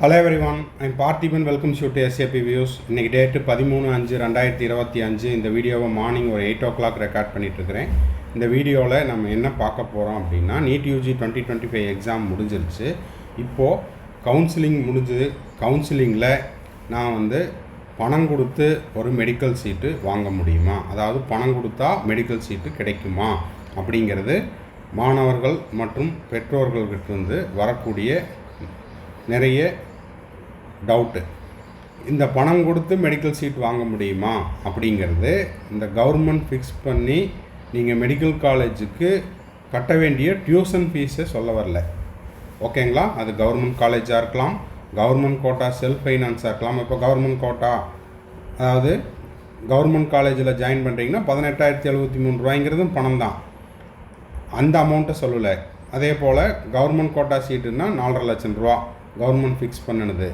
Hello every one I'm Parthiban welcome shoe to SAP views இன்றைக்கி date பதிமூணு அஞ்சு ரெண்டாயிரத்தி இருபத்தி அஞ்சு. இந்த வீடியோவை மார்னிங் ஒரு எயிட் ஓ கிளாக் ரெக்கார்ட் பண்ணிகிட்ருக்கிறேன் இந்த வீடியோவில் நம்ம என்ன பார்க்க போகிறோம் அப்படின்னா NEET UG twenty twenty five exam முடிஞ்சிருச்சு. இப்போது கவுன்சிலிங் முடிஞ்சு கவுன்சிலிங்கில் நான் வந்து பணம் கொடுத்து ஒரு மெடிக்கல் சீட்டு வாங்க முடியுமா? அதாவது பணம் கொடுத்தா மெடிக்கல் சீட்டு கிடைக்குமா? அப்படிங்கிறது மாணவர்கள் மற்றும் பெற்றோர்கள்கிட்டருந்து வரக்கூடிய நிறைய டவுட்டு இந்த பணம் கொடுத்து மெடிக்கல் சீட் வாங்க முடியுமா? அப்படிங்கிறது இந்த கவர்மெண்ட் ஃபிக்ஸ் பண்ணி நீங்கள் மெடிக்கல் காலேஜுக்கு கட்ட வேண்டிய டியூஷன் ஃபீஸை சொல்ல வரல. ஓகேங்களா அது கவர்மெண்ட் காலேஜாக இருக்கலாம் கவர்மெண்ட் கோட்டா செல்ஃப் ஃபைனான்ஸாக இருக்கலாம். இப்போ கவர்மெண்ட் கோட்டா அதாவது கவர்மெண்ட் காலேஜில் ஜாயின் பண்ணுறீங்கன்னா பதினெட்டாயிரத்தி எழுபத்தி மூணு ரூபாய்ங்கிறதும் பணம் தான். அந்த அமௌண்ட்டை சொல்லலை. அதே போல் கவர்மெண்ட் கோட்டா சீட்டுன்னா நாலரை லட்சம் ரூபா கவர்மெண்ட் ஃபிக்ஸ் பண்ணினது.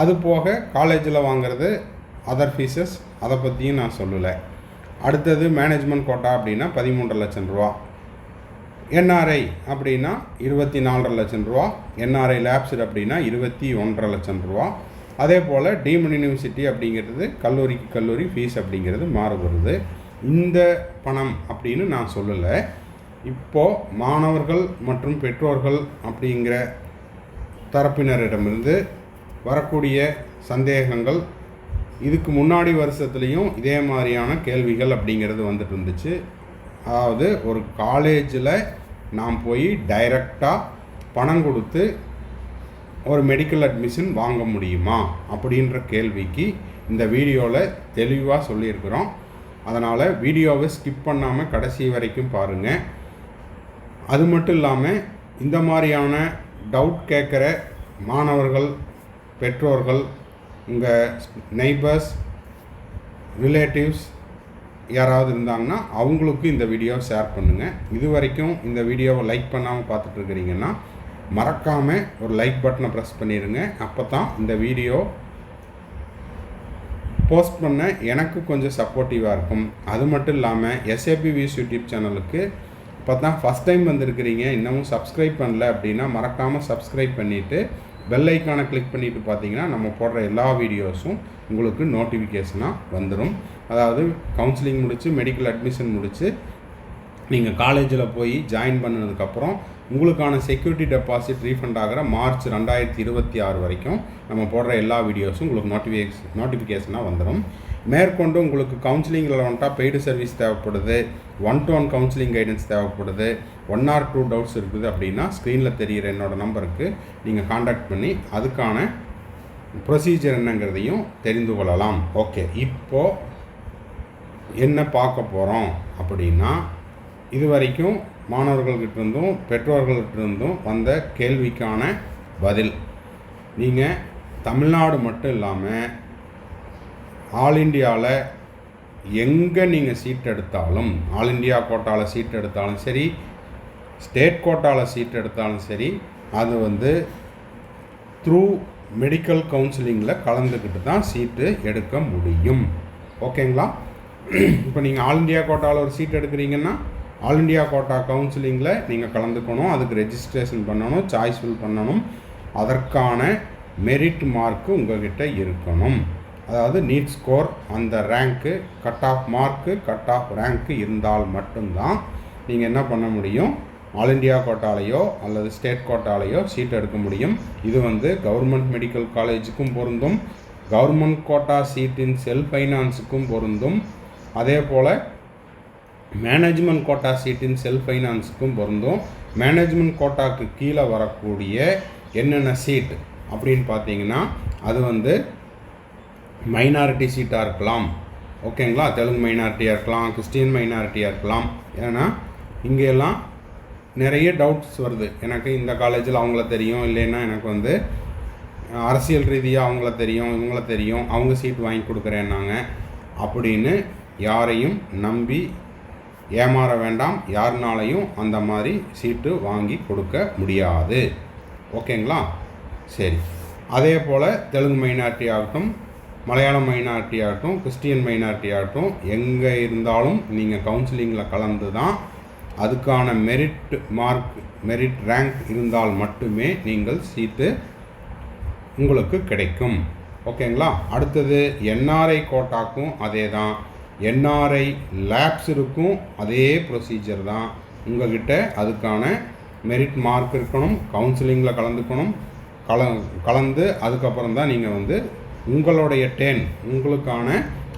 அது போக காலேஜில் வாங்குறது அதர் ஃபீஸஸ் அதை பற்றியும் நான் சொல்லலை. அடுத்தது மேனேஜ்மெண்ட் கோட்டா அப்படின்னா பதிமூன்றரை லட்சம் ரூபா. என்ஆர்ஐ அப்படின்னா இருபத்தி நாலரை லட்சம் ரூபா. என்ஆர்ஐ லேப்ஸிட் அப்படின்னா இருபத்தி ஒன்றரை லட்சம் ரூபா. அதே போல் டீமன் யூனிவர்சிட்டி அப்படிங்கிறது கல்லூரிக்கு கல்லூரி ஃபீஸ் அப்படிங்கிறது மாறுபடுது. இந்த பணம் அப்படின்னு நான் சொல்லலை. இப்போது மாணவர்கள் மற்றும் பெற்றோர்கள் அப்படிங்கிற தரப்பினரிடமிருந்து வரக்கூடிய சந்தேகங்கள். இதுக்கு முன்னாடி வருஷத்துலேயும் இதே மாதிரியான கேள்விகள் அப்படிங்கிறது வந்துட்டு இருந்துச்சு. அதாவது ஒரு காலேஜில் நாம் போய் டைரக்டாக பணம் கொடுத்து ஒரு மெடிக்கல் அட்மிஷன் வாங்க முடியுமா? அப்படின்ற கேள்விக்கு இந்த வீடியோவில் தெளிவாக சொல்லியிருக்கிறோம். அதனால் வீடியோவை ஸ்கிப் பண்ணாமல் கடைசி வரைக்கும் பாருங்கள் அது மட்டும் இல்லாமல் இந்த மாதிரியான டவுட் கேட்குற மாணவர்கள் பெற்றோர்கள் உங்கள் நெய்பர்ஸ் ரிலேட்டிவ்ஸ் யாராவது இருந்தாங்கன்னா அவங்களுக்கு இந்த வீடியோவை ஷேர் பண்ணுங்கள் இது வரைக்கும் இந்த வீடியோவை லைக் பண்ணாமல் பார்த்துட்ருக்கிறீங்கன்னா மறக்காமல் ஒரு லைக் பட்டனை ப்ரெஸ் பண்ணிடுங்க அப்போ தான் இந்த வீடியோ போஸ்ட் பண்ண எனக்கு கொஞ்சம் சப்போர்ட்டிவாக இருக்கும். அது மட்டும் இல்லாமல் எஸ்ஏபி வியூஸ் யூடியூப் சேனலுக்கு இப்போ தான் ஃபஸ்ட் டைம் வந்திருக்கிறீங்க இன்னமும் சப்ஸ்கிரைப் பண்ணல அப்படின்னா மறக்காமல் சப்ஸ்கிரைப் பண்ணிவிட்டு பெல் ஐக்கானை கிளிக் பண்ணிவிட்டு பார்த்தீங்கன்னா நம்ம போடுற எல்லா வீடியோஸும் உங்களுக்கு நோட்டிஃபிகேஷனாக வந்துடும் அதாவது கவுன்சிலிங் முடித்து மெடிக்கல் அட்மிஷன் முடித்து நீங்கள் காலேஜில் போய் ஜாயின் பண்ணதுக்கப்புறம் உங்களுக்கான செக்யூரிட்டி டெபாசிட் ரீஃபண்ட் ஆகிற மார்ச் ரெண்டாயிரத்தி இருபத்தி ஆறு வரைக்கும் நம்ம போடுற எல்லா வீடியோஸும் உங்களுக்கு நோட்டிஃபிகேஷன் நோட்டிஃபிகேஷனாக வந்துடும் மேற்கொண்டு உங்களுக்கு கவுன்சிலிங்கில் வந்துட்டால் பெய்டு சர்வீஸ் தேவைப்படுது. One to one counselling guidance தேவைப்படுது. ஒன் ஆர் டூ டவுட்ஸ் இருக்குது அப்படின்னா ஸ்க்ரீனில் தெரிகிற என்னோடய நம்பருக்கு நீங்கள் காண்டாக்ட் பண்ணி அதுக்கான ப்ரொசீஜர் என்னங்கிறதையும் தெரிந்து கொள்ளலாம். ஓகே இப்போது என்ன பார்க்க போகிறோம் அப்படின்னா இது வரைக்கும் மாணவர்கள்கிட்ட இருந்தும் பெற்றோர்கள்கிட்ட இருந்தும் வந்த கேள்விக்கான பதில். நீங்கள் தமிழ்நாடு மட்டும் இல்லாமல் ஆல் இண்டியாவில் எங்கே நீங்கள் சீட் எடுத்தாலும் ஆல் இண்டியா கோட்டாவில் சீட் எடுத்தாலும் சரி ஸ்டேட் கோட்டாவில் சீட் எடுத்தாலும் சரி அது வந்து த்ரூ மெடிக்கல் கவுன்சிலிங்கில் கலந்துக்கிட்டு தான் சீட்டு எடுக்க முடியும். ஓகேங்களா? இப்போ நீங்கள் ஆல் இண்டியா கோட்டாவில் ஒரு சீட் எடுக்கிறீங்கன்னா ஆல் இண்டியா கோட்டா கவுன்சிலிங்கில் நீங்கள் கலந்துக்கணும் அதுக்கு ரெஜிஸ்ட்ரேஷன் பண்ணணும் சாய்ஸ் ஃபில் பண்ணணும். அதற்கான மெரிட் மார்க்கு உங்கள்கிட்ட இருக்கணும். அதாவது நீட் ஸ்கோர் அந்த rank cut off mark cut off rank இருந்தால் மட்டும்தான் நீங்கள் என்ன பண்ண முடியும்? ஆல் இண்டியா கோட்டாலேயோ அல்லது ஸ்டேட் கோட்டாலேயோ சீட் எடுக்க முடியும். இது வந்து கவர்மெண்ட் மெடிக்கல் காலேஜுக்கும் பொருந்தும். கவர்மெண்ட் கோட்டா சீட்டின் செல்ஃப் ஃபைனான்ஸுக்கும் பொருந்தும். அதே போல் மேனேஜ்மெண்ட் கோட்டா சீட்டின் செல்ஃப் ஃபைனான்ஸுக்கும் பொருந்தும். மேனேஜ்மெண்ட் கோட்டாக்கு கீழே வரக்கூடிய என்னென்ன சீட் அப்படின்னு பார்த்தீங்கன்னா அது வந்து மைனாரிட்டி சீட்டாக இருக்கலாம். ஓகேங்களா தெலுங்கு மைனாரிட்டியாக இருக்கலாம் கிறிஸ்டியன் மைனாரிட்டியாக இருக்கலாம். ஏன்னா இங்கெல்லாம் நிறைய டவுட்ஸ் வருது. எனக்கு இந்த காலேஜில் அவங்கள தெரியும். இல்லைன்னா எனக்கு வந்து அரசியல் ரீதியாக அவங்கள தெரியும் இவங்கள தெரியும். அவங்க சீட் வாங்கி கொடுக்குறேன்னாங்க. அப்படின்னு யாரையும் நம்பி ஏமாற வேண்டாம். யாருனாலையும் அந்த மாதிரி சீட்டு வாங்கி கொடுக்க முடியாது. ஓகேங்களா சரி. அதே போல் தெலுங்கு மைனாரிட்டி ஆகட்டும் மலையாள மைனாரிட்டி ஆகட்டும் கிறிஸ்டியன் மைனாரிட்டி ஆகட்டும் எங்கே இருந்தாலும் நீங்கள் கவுன்சிலிங்கில் கலந்து தான் அதுக்கான மெரிட் மார்க் மெரிட் ரேங்க் இருந்தால் மட்டுமே நீங்கள் சீட்டு உங்களுக்கு கிடைக்கும். ஓகேங்களா? அடுத்தது என்ஆர்ஐ கோட்டாக்கும் அதே தான் என்ஆர்ஐ லேப்ஸ் இருக்கும் அதே ப்ரொசீஜர் தான். உங்கள்கிட்ட அதுக்கான மெரிட் மார்க் இருக்கணும் கவுன்சிலிங்கில் கலந்துக்கணும் கல கலந்து அதுக்கப்புறம் தான் நீங்கள் வந்து உங்களுடைய டென் உங்களுக்கான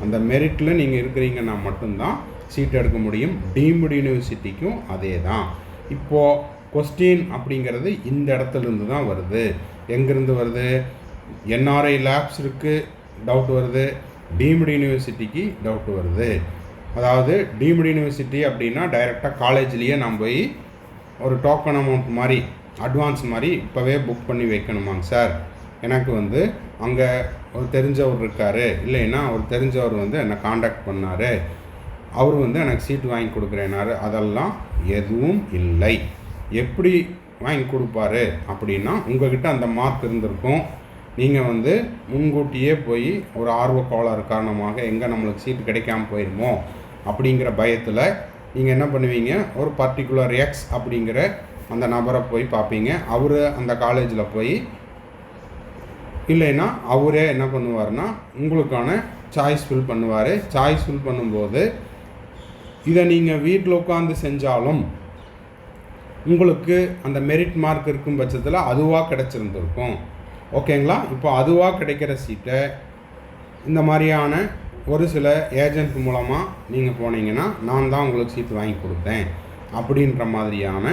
அந்த மெரிட்டில் நீங்கள் இருக்கிறீங்கன்னா மட்டும்தான் சீட் எடுக்க முடியும். டீம்டு யூனிவர்சிட்டிக்கும் அதே தான் இப்போது கொஸ்டின் அப்படிங்கிறது இந்த இடத்துலேருந்து தான் வருது. எங்கேருந்து வருது? என்ஆர்ஐ லேப்ஸ் இருக்குது டவுட் வருது. டீம்டு யூனிவர்சிட்டிக்கு டவுட் வருது. அதாவது டீம்டு யூனிவர்சிட்டி அப்படின்னா டைரெக்டாக காலேஜ்லேயே நான் போய் ஒரு டோக்கன் அமௌண்ட் மாதிரி அட்வான்ஸ் மாதிரி இப்போவே புக் பண்ணி வைக்கணுமாங்க சார் எனக்கு வந்து அங்கே ஒரு தெரிஞ்சவர் இருக்கார். இல்லைன்னா அவர் தெரிஞ்சவர் வந்து என்னை காண்டாக்ட் பண்ணார். அவர் வந்து எனக்கு சீட்டு வாங்கி கொடுக்குறேனாரு அதெல்லாம் எதுவும் இல்லை. எப்படி வாங்கி கொடுப்பாரு அப்படின்னா உங்ககிட்ட அந்த மார்க் இருந்திருக்கும். நீங்கள் வந்து முன்கூட்டியே போய் ஒரு ஆர்வ கோளாறு காரணமாக எங்கே நம்மளுக்கு சீட்டு கிடைக்காம போயிடுமோ அப்படிங்கிற பயத்தில் நீங்கள் என்ன பண்ணுவீங்க? ஒரு பர்டிகுலர் எக்ஸ் அப்படிங்கிற அந்த நபரை போய் பார்ப்பீங்க. அவர் அந்த காலேஜில் போய் இல்லைன்னா அவரே என்ன பண்ணுவார்னா உங்களுக்கான சாய்ஸ் ஃபில் பண்ணுவார். சாய்ஸ் ஃபில் பண்ணும்போது இதை நீங்கள் வீட்டில் உட்காந்து செஞ்சாலும் உங்களுக்கு அந்த மெரிட் மார்க் இருக்கும் பட்சத்தில் அதுவாக கிடச்சிருந்துருக்கும். ஓகேங்களா? இப்போ அதுவாக கிடைக்கிற சீட்டை இந்த மாதிரியான ஒரு சில ஏஜென்ட் மூலமாக நீங்கள் போனீங்கன்னா நான் தான் உங்களுக்கு சீட் வாங்கி கொடுத்தேன் அப்படின்ற மாதிரியான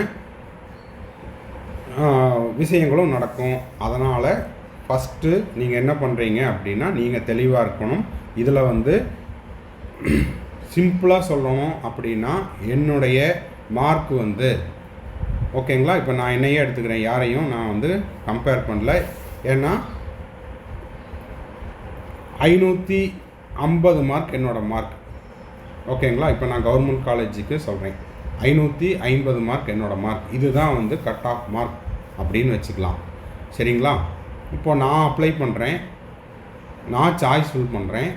விஷயங்களும் நடக்கும். அதனால் ஃபஸ்ட்டு நீங்கள் என்ன பண்ணுறீங்க அப்படின்னா நீங்கள் தெளிவாக இருக்கணும். இதில் வந்து சிம்பிளாக சொல்லணும் அப்படின்னா என்னுடைய மார்க் வந்து ஓகேங்களா இப்போ நான் என்னையே எடுத்துக்கிறேன். யாரையும் நான் வந்து கம்பேர் பண்ணல. ஏன்னா ஐநூற்றி ஐம்பது மார்க் என்னோட மார்க் ஓகேங்களா இப்போ நான் கவர்மெண்ட் காலேஜுக்கு சொல்கிறேன் ஐநூற்றி ஐம்பது மார்க் என்னோட மார்க் இதுதான் வந்து கட் ஆஃப் மார்க் அப்படின்னு வச்சுக்கலாம். சரிங்களா? இப்போ நான் அப்ளை பண்ணுறேன் நான் சாய்ஸ் ஃபில் பண்ணுறேன்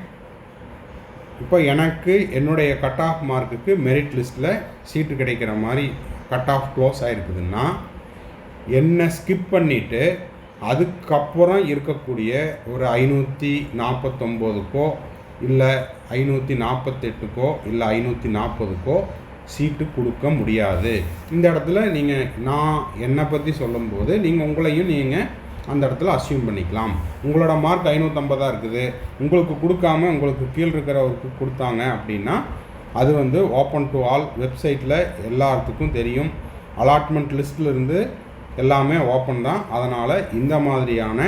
இப்போ எனக்கு என்னுடைய கட் ஆஃப் மார்க்குக்கு மெரிட் லிஸ்ட்டில் சீட்டு கிடைக்கிற மாதிரி கட் ஆஃப் க்ளோஸ் ஆகிருக்குதுன்னா என்னை ஸ்கிப் பண்ணிவிட்டு அதுக்கப்புறம் இருக்கக்கூடிய ஒரு ஐநூற்றி நாற்பத்தொம்போதுக்கோ இல்லை ஐநூற்றி நாற்பத்தெட்டுக்கோ இல்லை ஐநூற்றி நாற்பதுக்கோ சீட்டு கொடுக்க முடியாது. இந்த இடத்துல நீங்கள் நான் என்னை பற்றி சொல்லும்போது நீங்கள் உங்களையும் நீங்கள் அந்த இடத்துல அசியூம் பண்ணிக்கலாம். உங்களோட மார்க் ஐநூற்றம்பதாக இருக்குது. உங்களுக்கு கொடுக்காம உங்களுக்கு கீழ் இருக்கிறவருக்கு கொடுத்தாங்க அப்படின்னா அது வந்து ஓப்பன் டு ஆல் வெப்சைட்டில் எல்லாத்துக்கும் தெரியும். அலாட்மெண்ட் லிஸ்ட்டில் இருந்து எல்லாமே ஓப்பன் தான். அதனால் இந்த மாதிரியான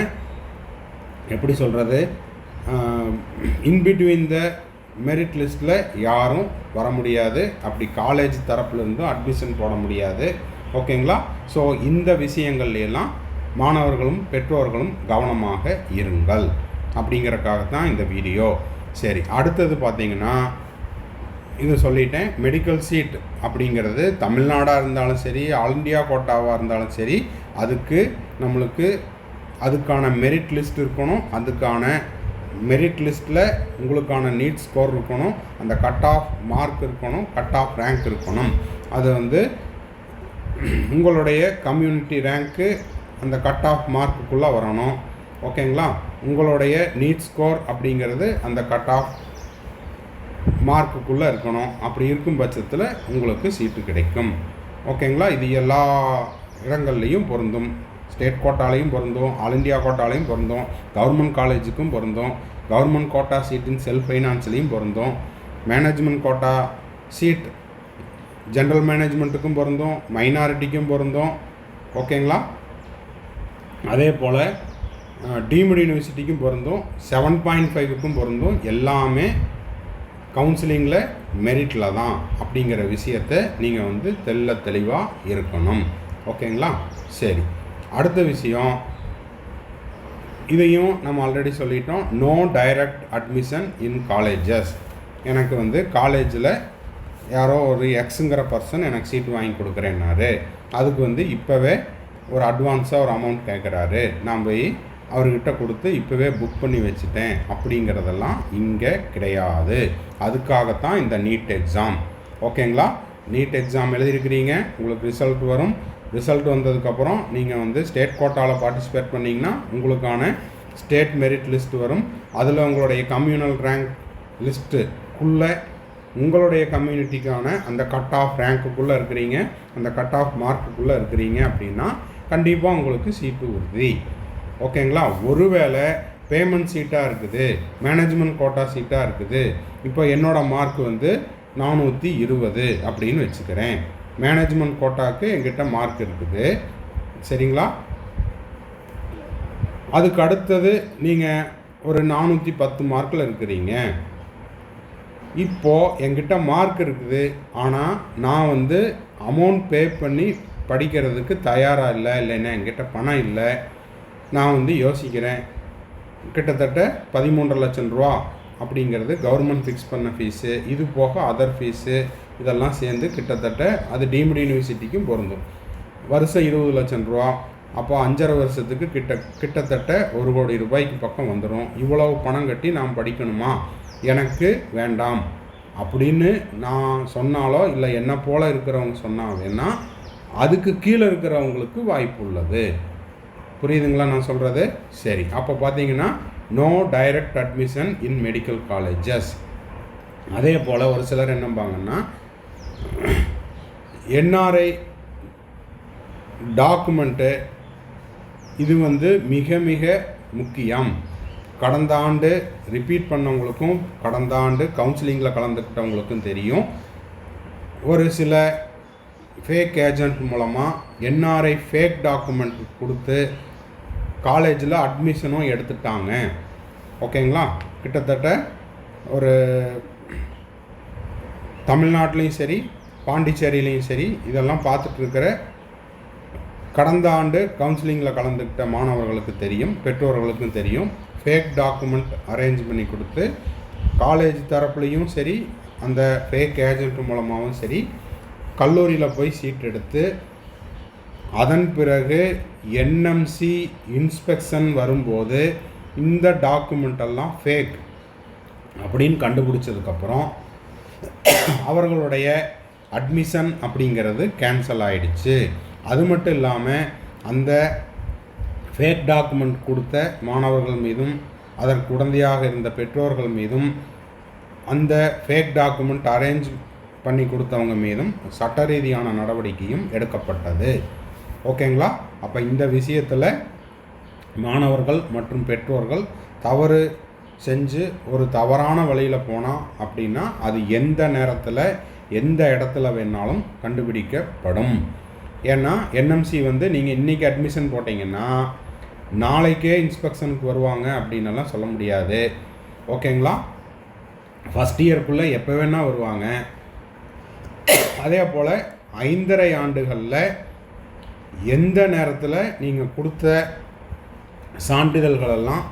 எப்படி சொல்கிறது இன்பிட்வீன் த மெரிட் லிஸ்ட்டில் யாரும் வர முடியாது. அப்படி காலேஜ் தரப்புலேருந்தும் அட்மிஷன் போட முடியாது. ஓகேங்களா ஸோ இந்த விஷயங்கள்ல எல்லாம் மாணவர்களும் பெற்றோர்களும் கவனமாக இருங்கள். அப்படிங்கறக்காகத்தான் இந்த வீடியோ. சரி அடுத்தது பார்த்தீங்கன்னா இது சொல்லிட்டேன் மெடிக்கல் சீட் அப்படிங்கிறது தமிழ்நாடாக இருந்தாலும் சரி ஆல் இண்டியா கோட்டாவாக இருந்தாலும் சரி அதுக்கு நம்மளுக்கு அதுக்கான மெரிட் லிஸ்ட் இருக்கணும் அதுக்கான மெரிட் லிஸ்ட்டில் உங்களுக்கான நீட் ஸ்கோர் இருக்கணும் அந்த கட் ஆஃப் மார்க் இருக்கணும் கட் ஆஃப் ரேங்க் இருக்கணும். அது வந்து உங்களுடைய கம்யூனிட்டி ரேங்க்கு அந்த கட் ஆஃப் மார்க்குக்குள்ளே வரணும். ஓகேங்களா உங்களுடைய நீட் ஸ்கோர் அப்படிங்கிறது அந்த கட் ஆஃப் மார்க்குக்குள்ளே இருக்கணும். அப்படி இருக்கும் பட்சத்தில் உங்களுக்கு சீட்டு கிடைக்கும். ஓகேங்களா இது எல்லா இடங்கள்லையும் பொருந்தும். ஸ்டேட் கோட்டாலையும் பொருந்தும். ஆல் இண்டியா கோட்டாலையும் பொருந்தும். கவர்மெண்ட் காலேஜுக்கும் பொருந்தும். கவர்மெண்ட் கோட்டா சீட்டின் செல்ஃப் ஃபைனான்ஸ்லேயும் பொருந்தும். மேனேஜ்மெண்ட் கோட்டா சீட் ஜென்ரல் மேனேஜ்மெண்ட்டுக்கும் பொருந்தும். மைனாரிட்டிக்கும் பொருந்தும். ஓகேங்களா அதே போல் டீம்டு யூனிவர்சிட்டிக்கும் பொருந்தும் செவன் பாயிண்ட் ஃபைவுக்கும் பொருந்தும் எல்லாமே கவுன்சிலிங்கில் மெரிட்டில் தான் அப்படிங்கிற விஷயத்தை நீங்கள் வந்து தெள்ள தெளிவாக இருக்கணும். ஓகேங்களா? சரி. அடுத்த விஷயம். இதையும் நம்ம ஆல்ரெடி சொல்லிட்டோம். No direct admission in colleges எனக்கு வந்து காலேஜில் யாரோ ஒரு எக்ஸுங்கிற பர்சன் எனக்கு சீட் வாங்கி கொடுக்குறேன்னாரு. அதுக்கு வந்து இப்போவே ஒரு அட்வான்ஸாக ஒரு அமௌண்ட் கேட்குறாரு நான் போய் அவர்கிட்ட கொடுத்து இப்போவே புக் பண்ணி வச்சுட்டேன் அப்படிங்கிறதெல்லாம் இங்கே கிடையாது. அதுக்காகத்தான் இந்த நீட் எக்ஸாம் ஓகேங்களா நீட் எக்ஸாம் எழுதியிருக்கிறீங்க. உங்களுக்கு ரிசல்ட் வரும். ரிசல்ட் வந்ததுக்கப்புறம் நீங்கள் வந்து ஸ்டேட் கோட்டாவில் பார்ட்டிசிபேட் பண்ணிங்கன்னா உங்களுக்கான ஸ்டேட் மெரிட் லிஸ்ட் வரும். அதில் உங்களுடைய கம்யூனல் ரேங்க் லிஸ்ட்டுக்குள்ளே உங்களுடைய கம்யூனிட்டிக்கான அந்த கட் ஆஃப் ரேங்க்குள்ளே இருக்கிறீங்க. அந்த கட் ஆஃப் மார்க்குள்ளே இருக்கிறீங்க அப்படின்னா கண்டிப்பாக உங்களுக்கு சீட்டு உறுதி. ஓகேங்களா ஒருவேளை பேமெண்ட் சீட்டாக இருக்குது மேனேஜ்மெண்ட் கோட்டா சீட்டாக இருக்குது இப்போ என்னோடய மார்க் வந்து நானூற்றி இருபது அப்படின்னு வச்சுக்கிறேன். மேனேஜ்மெண்ட் கோட்டாக்கு எங்கிட்ட மார்க் இருக்குது. சரிங்களா? அதுக்கு அடுத்தது நீங்கள் ஒரு நானூற்றி பத்து மார்க்கில் இருக்கிறீங்க. இப்போது என்கிட்ட மார்க் இருக்குது. ஆனால் நான் வந்து அமௌண்ட் பே பண்ணி படிக்கிறதுக்கு தயாராக இல்லை இல்லைன்னா என்கிட்ட பணம் இல்லை. நான் வந்து யோசிக்கிறேன். கிட்டத்தட்ட பதிமூன்றரை லட்சம் ரூபா அப்படிங்கிறது கவர்மெண்ட் ஃபிக்ஸ் பண்ண ஃபீஸு இது போக அதர் ஃபீஸு இதெல்லாம் சேர்ந்து கிட்டத்தட்ட அது டீம்டு யூனிவர்சிட்டிக்கும் பொருந்தும். வருஷம் இருபது லட்சம் ரூபா. அப்போ அஞ்சரை வருஷத்துக்கு கிட்ட கிட்டத்தட்ட ஒரு கோடி ரூபாய்க்கு பக்கம் வந்துடும் இவ்வளவு பணம் கட்டி நான் படிக்கணுமா? எனக்கு வேண்டாம். அப்படின்னு நான் சொன்னாலோ இல்லை என்னை போல் இருக்கிறவங்க சொன்னாங்கன்னா அதுக்கு கீழே இருக்கிறவங்களுக்கு வாய்ப்பு உள்ளது புரியுதுங்களா நான் சொல்கிறது சரி அப்போ பார்த்தீங்கன்னா no direct admission in medical colleges அதே போல் ஒரு சிலர் என்னம்பாங்கன்னா என்ஆர்ஐ டாக்குமெண்ட்டு இது வந்து மிக மிக முக்கியம். கடந்த ஆண்டு ரிப்பீட் பண்ணவங்களுக்கும் கடந்த ஆண்டு கவுன்சிலிங்கில் கலந்துக்கிட்டவங்களுக்கும் தெரியும். ஒரு சில ஃபேக் ஏஜென்ட் மூலமாக என்ஆர்ஐ ஃபேக் டாக்குமெண்ட் கொடுத்து காலேஜில் அட்மிஷனும் எடுத்துட்டாங்க. ஓகேங்களா கிட்டத்தட்ட ஒரு தமிழ்நாட்டிலையும் சரி பாண்டிச்சேரியிலையும் சரி இதெல்லாம் பார்த்துட்ருக்கிற கடந்த ஆண்டு கவுன்சிலிங்கில் கலந்துக்கிட்ட மாணவர்களுக்கு தெரியும் பெற்றோர்களுக்கும் தெரியும். ஃபேக் டாக்குமெண்ட் அரேஞ்ச் பண்ணி கொடுத்து காலேஜ் தரப்புலையும் சரி அந்த ஃபேக் ஏஜென்ட் மூலமாகவும் சரி கல்லூரியில் போய் சீட் எடுத்து அதன் பிறகு என்எம்சி இன்ஸ்பெக்ஷன் வரும்போது இந்த டாக்குமெண்டெல்லாம் ஃபேக் அப்படின்னு கண்டுபிடிச்சதுக்கப்புறம் அவர்களுடைய அட்மிஷன் அப்படிங்கிறது கேன்சல் ஆயிடுச்சு. அது மட்டும் இல்லாமல் அந்த ஃபேக் டாக்குமெண்ட் கொடுத்த மாணவர்கள் மீதும் அதற்கு உடந்தையாக இருந்த பெற்றோர்கள் மீதும் அந்த ஃபேக் டாக்குமெண்ட் அரேஞ்ச் பண்ணி கொடுத்தவங்க மீதும் சட்ட ரீதியான நடவடிக்கையும் எடுக்கப்பட்டது. ஓகேங்களா? அப்போ இந்த விஷயத்தில் மாணவர்கள் மற்றும் பெற்றோர்கள் தவறு செஞ்சு ஒரு தவறான வழியில் போனால் அப்படின்னா அது எந்த நேரத்தில் எந்த இடத்துல வேணாலும் கண்டுபிடிக்கப்படும். ஏன்னா என்எம்சி வந்து நீங்கள் இன்றைக்கி அட்மிஷன் போட்டிங்கன்னா நாளைக்கே இன்ஸ்பெக்ஷனுக்கு வருவாங்க அப்படின்னலாம் சொல்ல முடியாது. ஓகேங்களா? ஃபஸ்ட் இயர்க்குள்ளே எப்போ வேணால் வருவாங்க. அதே போல் ஐந்தரை ஆண்டுகளில் எந்த நேரத்தில் நீங்கள் கொடுத்த சான்றிதழ்களெல்லாம்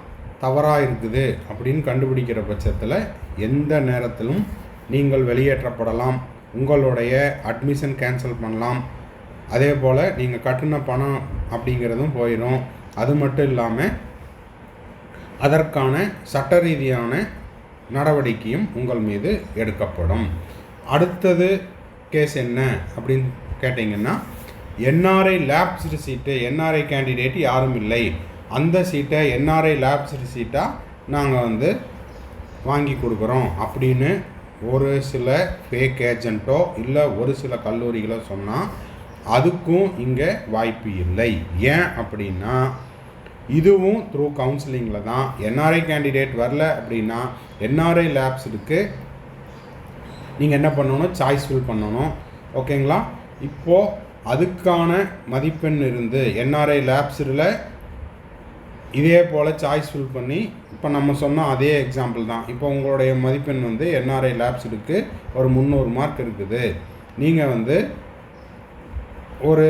தவறாக இருக்குது அப்படின்னு கண்டுபிடிக்கிற பட்சத்தில் எந்த நேரத்திலும் நீங்கள் வெளியேற்றப்படலாம் உங்களுடைய அட்மிஷன் கேன்சல் பண்ணலாம். அதே போல் நீங்கள் கட்டின பணம் அப்படிங்கிறதும் போயிடும் அது மட்டும் இல்லாமல் அதற்கான சட்ட ரீதியான நடவடிக்கையும் உங்கள் மீது எடுக்கப்படும். அடுத்தது கேஸ் என்ன அப்படின்னு கேட்டிங்கன்னா NRI lapse seat NRI candidate யாரும் இல்லை. அந்த சீட்டை என்ஆர்ஐ லேப்ஸ் சீட்டாக நாங்கள் வந்து வாங்கி கொடுக்குறோம் அப்படின்னு ஒரு சில ஃபேக் ஏஜென்ட்டோ இல்லை ஒரு சில கல்லூரிகளோ சொன்னால் அதுக்கும் இங்கே வாய்ப்பு இல்லை. ஏன் அப்படின்னா இதுவும் த்ரூ கவுன்சிலிங்கில் தான். என்ஆர்ஐ கேண்டிடேட் வரல அப்படின்னா என்ஆர்ஐ லேப்ஸ் இருக்குது நீங்கள் என்ன பண்ணணும்? சாய்ஸ் ஃபில் பண்ணணும். ஓகேங்களா இப்போது அதுக்கான மதிப்பெண் இருந்து என்ஆர்ஐ லேப்ஸில் இதே போல் சாய்ஸ் ஃபில் பண்ணி இப்போ நம்ம சொன்னால் அதே எக்ஸாம்பிள் தான். இப்போ உங்களுடைய மதிப்பெண் வந்து என்ஆர்ஐ லேப்ஸுக்கு ஒரு முந்நூறு மார்க் இருக்குது. நீங்கள் வந்து ஒரு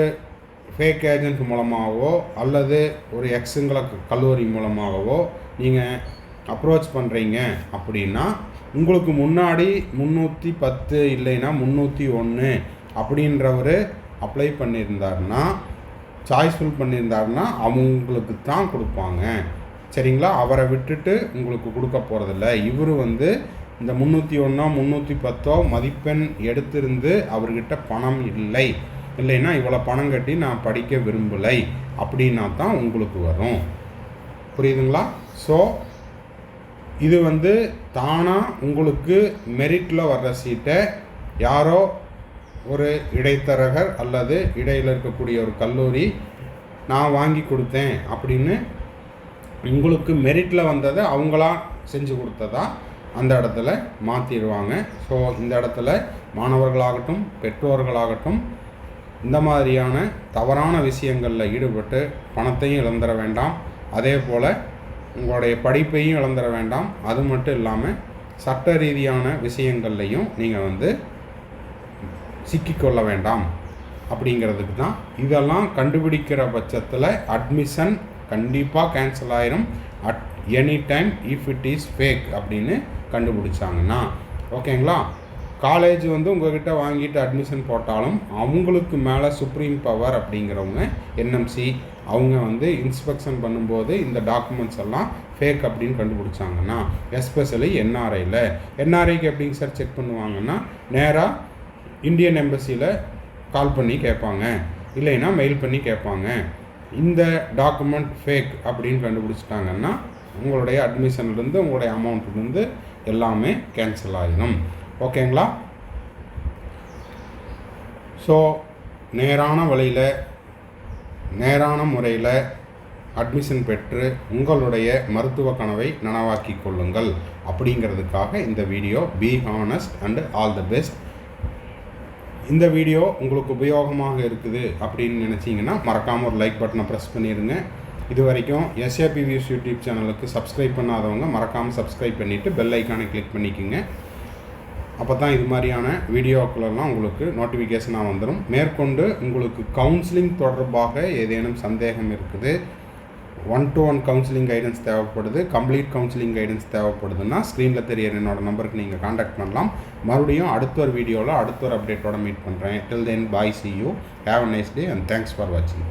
ஃபேக் ஏஜென்ட் மூலமாகவோ அல்லது ஒரு எக்ஸுங்கள கல்லூரி மூலமாகவோ நீங்கள் அப்ரோச் பண்ணுறீங்க அப்படின்னா உங்களுக்கு முன்னாடி முந்நூற்றி பத்து இல்லைன்னா முந்நூற்றி ஒன்று அப்படின்றவர் அப்ளை பண்ணியிருந்தாருன்னா சாய்ஸ் ஃபில் பண்ணியிருந்தாருன்னா அவங்களுக்கு தான் கொடுப்பாங்க. சரிங்களா? அவரை விட்டுட்டு உங்களுக்கு கொடுக்க போகிறதில்ல இவர் வந்து இந்த முந்நூற்றி ஒன்றோ முந்நூற்றி பத்தோ மதிப்பெண் எடுத்திருந்து அவர்கிட்ட பணம் இல்லை. இல்லைன்னா இவ்வளோ பணம் கட்டி நான் படிக்க விரும்பலை. அப்படின்னா தான் உங்களுக்கு வரும். புரியுதுங்களா? ஸோ இது வந்து தானாக உங்களுக்கு மெரிட்டில் வர்ற சீட்டை யாரோ ஒரு இடைத்தரகர் அல்லது இடையில் இருக்கக்கூடிய ஒரு கல்லூரி நான் வாங்கி கொடுத்தேன் அப்படின்னு உங்களுக்கு மெரிட்டில் வந்ததை அவங்களா செஞ்சு கொடுத்ததா அந்த இடத்துல மாற்றிடுவாங்க ஸோ இந்த இடத்துல மாணவர்களாகட்டும் பெற்றோர்களாகட்டும் இந்த மாதிரியான தவறான விஷயங்களில் ஈடுபட்டு பணத்தையும் இழந்துட வேண்டாம். அதே போல் உங்களுடைய படிப்பையும் இழந்துட வேண்டாம். அது மட்டும் இல்லாமல் சட்ட ரீதியான விஷயங்கள்லையும் நீங்கள் வந்து சிக்கிக்கொள்ள வேண்டாம். அப்படிங்கிறதுக்கு தான் இதெல்லாம் கண்டுபிடிக்கிற பட்சத்தில் அட்மிஷன் கண்டிப்பாக கேன்சல் ஆயிரும். At any time if it is fake அப்படின்னு கண்டுபிடிச்சாங்கன்னா ஓகேங்களா காலேஜ் வந்து உங்ககிட்ட வாங்கிட்டு அட்மிஷன் போட்டாலும் அவங்களுக்கு மேலே சுப்ரீம் பவர் அப்படிங்கிறவங்க என்எம்சி அவங்க வந்து இன்ஸ்பெக்ஷன் பண்ணும்போது இந்த டாக்குமெண்ட்ஸ் எல்லாம் ஃபேக் அப்படின்னு கண்டுபிடிச்சாங்கன்னா எஸ்பெஷலி என்ஆர்ஐயில் என்ஆர்ஐக்கு எப்படிங்க சார் செக் பண்ணுவாங்கன்னா நேராக இந்தியன் எம்பசியில் கால் பண்ணி கேட்பாங்க. இல்லைன்னா மெயில் பண்ணி கேட்பாங்க. இந்த டாக்குமெண்ட் ஃபேக் அப்படின்னு கண்டுபிடிச்சிட்டாங்கன்னா உங்களுடைய அட்மிஷன்லேருந்து உங்களுடைய அமௌண்ட்லேருந்து எல்லாமே கேன்சல் ஆகிடும் ஓகேங்களா? ஸோ நேரான வழியில் நேரான முறையில் அட்மிஷன் பெற்று உங்களுடைய மருத்துவ கனவை நனவாக்கி கொள்ளுங்கள் அப்படிங்கிறதுக்காக இந்த video be honest and all the best இந்த வீடியோ உங்களுக்கு உபயோகமாக இருக்குது அப்படின்னு நினச்சிங்கன்னா மறக்காமல் ஒரு லைக் பட்டனை ப்ரெஸ் பண்ணிடுங்க. இது வரைக்கும் எஸ்ஏபி வியூஸ் யூடியூப் சேனலுக்கு சப்ஸ்கிரைப் பண்ணாதவங்க மறக்காமல் சப்ஸ்கிரைப் பண்ணிவிட்டு பெல் ஐக்கானை கிளிக் பண்ணிக்கோங்க. அப்போ தான் இது மாதிரியான வீடியோக்களெல்லாம் உங்களுக்கு நோட்டிஃபிகேஷனாக வந்துடும் மேற்கொண்டு உங்களுக்கு கவுன்சிலிங் தொடர்பாக ஏதேனும் சந்தேகம் இருக்குது one to one counselling guidance தேவைப்படுது கம்ப்ளீட் கவுன்சிலிங் கைடன்ஸ் தேவைப்படுதுன்னா ஸ்க்ரீனில் தெரியற என்னோட நம்பருக்கு நீங்கள் காண்டாக்ட் பண்ணலாம். மறுபடியும் அடுத்த ஒரு வீடியோவில் அடுத்த ஒரு அப்டேட்டோட மீட் பண்ணுறேன் till then bye see you have a nice day and thanks for வாட்சிங்